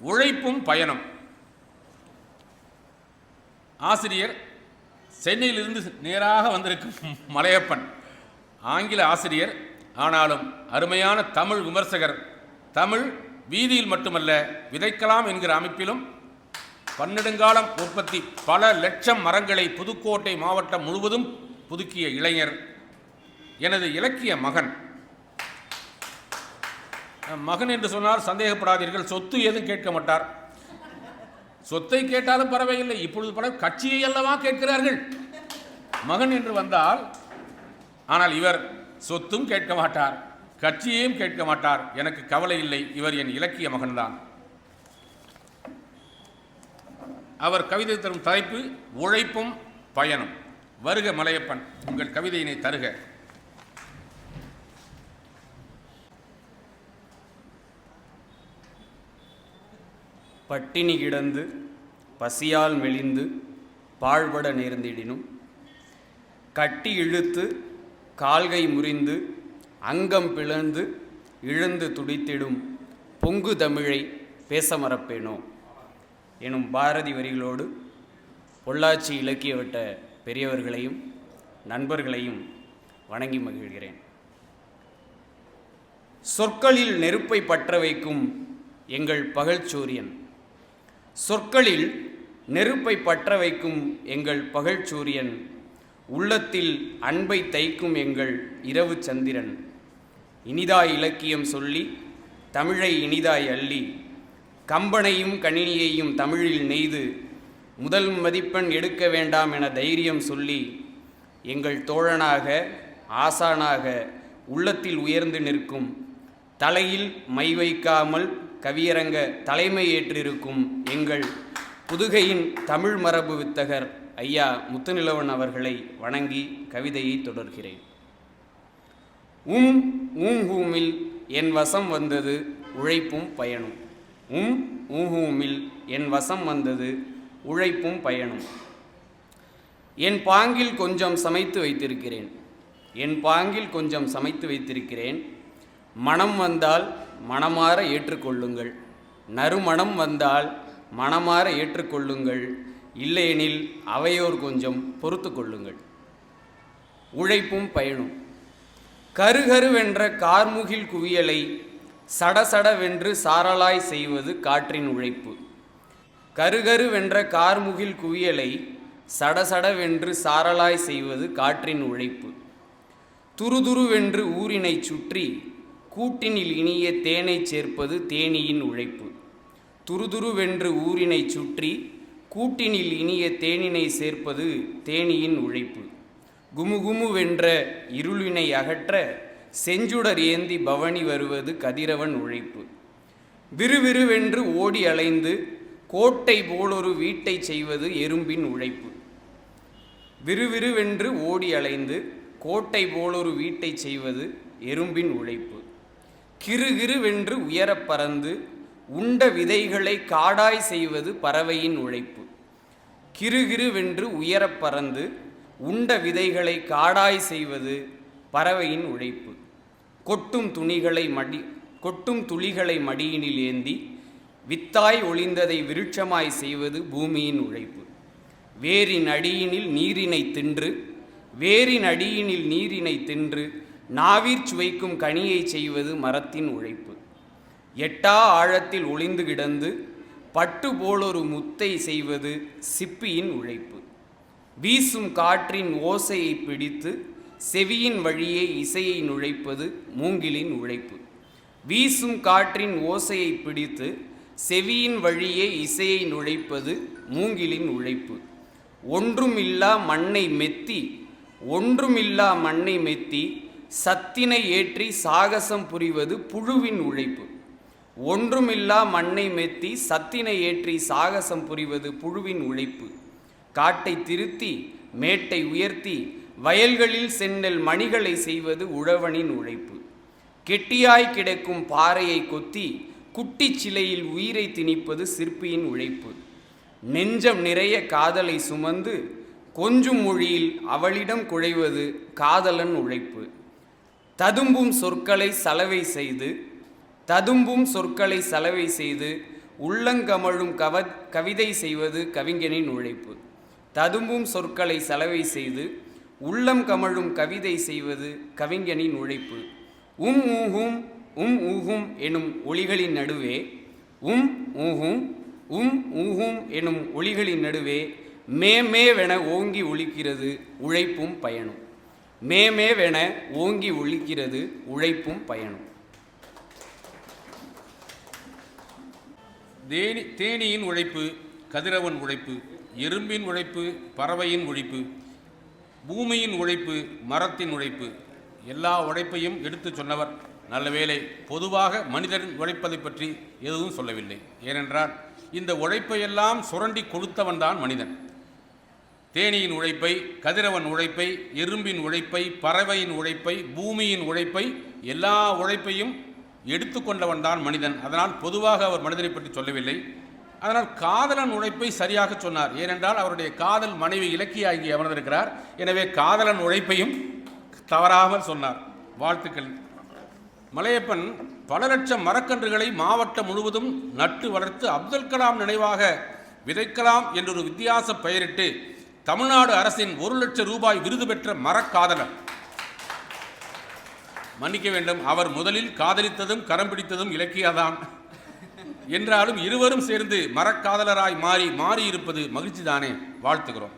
உழைப்பும் பயணம். ஆசிரியர் சென்னையிலிருந்து நேராக வந்திருக்கும் மலையப்பன். ஆங்கில ஆசிரியர் ஆனாலும் அருமையான தமிழ் விமர்சகர். தமிழ் வீதியில் மட்டுமல்ல விதைக்கலாம் என்கிற அமைப்பிலும் பன்னெடுங்காலம் உற்பத்தி பல லட்சம் மரங்களை புதுக்கோட்டை மாவட்டம் முழுவதும் புதுக்கிய இளைஞர். எனது இலக்கிய மகன் மகன் என்று சொன்னால் சந்தேகப்படாதீர்கள். சொத்து எதுவும் கேட்க மாட்டார். சொத்தை கேட்டாலும் பரவாயில்லை. இப்பொழுது பட கட்சியை அல்லவா கேட்கிறார்கள்? மகன் என்று வந்தால் ஆனால் இவர் சொத்தும் கேட்க மாட்டார் கட்சியையும் கேட்க மாட்டார். எனக்கு கவலை இல்லை. இவர் என் இலக்கிய மகன்தான். அவர் கவிதை தரும் தலைப்பு உழைப்பும் பயணம் வருக மலையப்பன் உங்கள் கவிதையினை தருக. பட்டினி கிடந்து பசியால் மெலிந்து பாழ்பட நேர்ந்திடினும் கட்டி இழுத்து கால்கை முறிந்து அங்கம் பிளந்து இழந்து துடித்திடும் பொங்கு தமிழை பேச மறப்பேனோ? எனும் பாரதி வரிகளோடு பொள்ளாச்சி இலக்கியவட்ட பெரியவர்களையும் நண்பர்களையும் வணங்கி மகிழ்கிறேன். சொற்களில் நெருப்பை பற்ற வைக்கும் எங்கள் பகல் சூரியன் சொற்களில் நெருப்பை பற்ற வைக்கும் எங்கள் பகழ்ச்சூரியன் உள்ளத்தில் அன்பை தைக்கும் எங்கள் இரவு சந்திரன். இனிதாய் இலக்கியம் சொல்லி தமிழை இனிதாய் அள்ளி கம்பனையும் கணினியையும் தமிழில் நெய்து முதல் மதிப்பெண் எடுக்க வேண்டாம் என தைரியம் சொல்லி எங்கள் தோழனாக ஆசானாக உள்ளத்தில் உயர்ந்து நிற்கும் தலையில் மை வைக்காமல் கவியரங்க தலைமை ஏற்றிருக்கும் எங்கள் புதுகையின் தமிழ் மரபு வித்தகர் ஐயா முத்துநிலவன் அவர்களை வணங்கி கவிதையை தொடர்கிறேன். உம் ஊங்கூமில் என் வசம் வந்தது உழைப்பும் பயனும். உம் ஊங்கூமில் என் வசம் வந்தது உழைப்பும் பயனும். என் பாங்கில் கொஞ்சம் சமைத்து வைத்திருக்கிறேன். என் பாங்கில் கொஞ்சம் சமைத்து வைத்திருக்கிறேன். மனம் வந்தால் மனமாற ஏற்றுக்கொள்ளுங்கள். நறுமணம் வந்தால் மனமாற ஏற்றுக்கொள்ளுங்கள். இல்லையெனில் அவையோர் கொஞ்சம் பொறுத்து கொள்ளுங்கள். உழைப்பும் பயனும். கருகருவென்ற கார்முகில் குவியலை சடசடவென்று சாரலாய் செய்வது காற்றின் உழைப்பு. கருகருவென்ற கார்முகில் குவியலை சடசடவென்று சாரலாய் செய்வது காற்றின் உழைப்பு. துருதுருவென்று ஊரினை சுற்றி கூட்டினில் இனிய தேனை சேர்ப்பது தேனியின் உழைப்பு. துருதுருவென்று ஊரினை சுற்றி கூட்டினில் இனிய தேனினை சேர்ப்பது தேனியின் உழைப்பு. குமுகுமுவென்ற இருளினை அகற்ற செஞ்சுடர் ஏந்தி பவனி வருவது கதிரவன் உழைப்பு. விறுவிறுவென்று ஓடி அலைந்து கோட்டை போலொரு வீட்டை செய்வது எறும்பின் உழைப்பு. விறுவிறுவென்று ஓடி அலைந்து கோட்டை போலொரு வீட்டை செய்வது எறும்பின் உழைப்பு. கிறுகிறுவென்று உயரப் பறந்து உண்ட விதைகளை காடாய் செய்வது பறவையின் உழைப்பு. கிறுகிறுவென்று உயரப் பறந்து உண்ட விதைகளை காடாய் செய்வது பறவையின் உழைப்பு. கொட்டும் துணிகளை மடி கொட்டும் துளிகளை மடியினில் ஏந்தி வித்தாய் ஒளிந்ததை விருட்சமாய் செய்வது பூமியின் உழைப்பு. வேரின் அடியினில் நீரினை தின்று வேரின் அடியினில் நீரினை தின்று நாவிற் சுவைக்கும் கனியை செய்வது மரத்தின் உழைப்பு. எட்டா ஆழத்தில் ஒளிந்து கிடந்து பட்டு போலொரு முத்தை செய்வது சிப்பியின் உழைப்பு. வீசும் காற்றின் ஓசையை பிடித்து செவியின் வழியே இசையை நுழைப்பது மூங்கிலின் உழைப்பு. வீசும் காற்றின் ஓசையை பிடித்து செவியின் வழியே இசையை நுழைப்பது மூங்கிலின் உழைப்பு. ஒன்றுமில்லா மண்ணை மெத்தி ஒன்றுமில்லா மண்ணை மெத்தி சத்தினை ஏற்றி சாகசம் புரிவது புழுவின் உழைப்பு. ஒன்றுமில்லா மண்ணை மெத்தி சத்தினை ஏற்றி சாகசம் புரிவது புழுவின் உழைப்பு. காட்டை திருத்தி மேட்டை உயர்த்தி வயல்களில் சென்னல் மணிகளை செய்வது உழவனின் உழைப்பு. கெட்டியாய் கிடக்கும் பாறையை கொத்தி குட்டிச் சிலையில் உயிரை திணிப்பது சிற்பியின் உழைப்பு. நெஞ்சம் நிறைய காதலை சுமந்து கொஞ்சும் மொழியில் அவளிடம் குழைவது காதலன் உழைப்பு. ததும்பும் சொற்களை சலவை செய்து ததும்பும் சொற்களை சலவை செய்து உள்ளங்கமழும் கவ கவிதை செய்வது கவிஞனின் உழைப்பு. ததும்பும் சொற்களை சலவை செய்து உள்ளம் கமழும் கவிதை செய்வது கவிஞனின் உழைப்பு. உம் ஊகும் உம் ஊகும் எனும் ஒளிகளின் நடுவே உம் ஊகும் உம் ஊகும் எனும் ஒளிகளின் நடுவே மேமேவென ஓங்கி ஒழிக்கிறது உழைப்பும் பயனும். மேமேவென ஓங்கி ஒழிக்கிறது உழைப்பும் பயனும். தேனி தேனியின் உழைப்பு கதிரவன் உழைப்பு எறும்பின் உழைப்பு பறவையின் உழைப்பு பூமியின் உழைப்பு மரத்தின் உழைப்பு எல்லா உழைப்பையும் எடுத்துச் சொன்னவர் நல்ல வேளை பொதுவாக மனிதன் உழைப்பதை பற்றி எதுவும் சொல்லவில்லை. ஏனென்றால் இந்த உழைப்பையெல்லாம் சுரண்டி கொடுத்தவன்தான் மனிதன். தேனியின் உழைப்பை கதிரவன் உழைப்பை எறும்பின் உழைப்பை பறவையின் உழைப்பை பூமியின் உழைப்பை எல்லா உழைப்பையும் எடுத்துக்கொண்டவன் தான் மனிதன். அதனால் பொதுவாக அவர் மனிதனை பற்றி சொல்லவில்லை. அதனால் காதலன் உழைப்பை சரியாக சொன்னார். ஏனென்றால் அவருடைய காதல் மனைவி இலக்கியா இங்கே அமர்ந்திருக்கிறார். எனவே காதலன் உழைப்பையும் தவறாமல் சொன்னார். வாழ்த்துக்கள். மலையப்பன் பல லட்சம் மரக்கன்றுகளை மாவட்டம் முழுவதும் நட்டு வளர்த்து அப்துல் கலாம் நினைவாக விதைக்கலாம் என்றொரு வித்தியாச பெயரிட்டு தமிழ்நாடு அரசின் ஒரு லட்சம் ரூபாய் விருது பெற்ற மரக்காதலர். மன்னிக்க வேண்டும் அவர் முதலில் காதலித்ததும் கரம் பிடித்ததும் இலக்கியாதான் என்றாலும் இருவரும் சேர்ந்து மரக்காதலராய் மாறி மாறி இருப்பது மகிழ்ச்சிதானே? வாழ்த்துகிறோம்.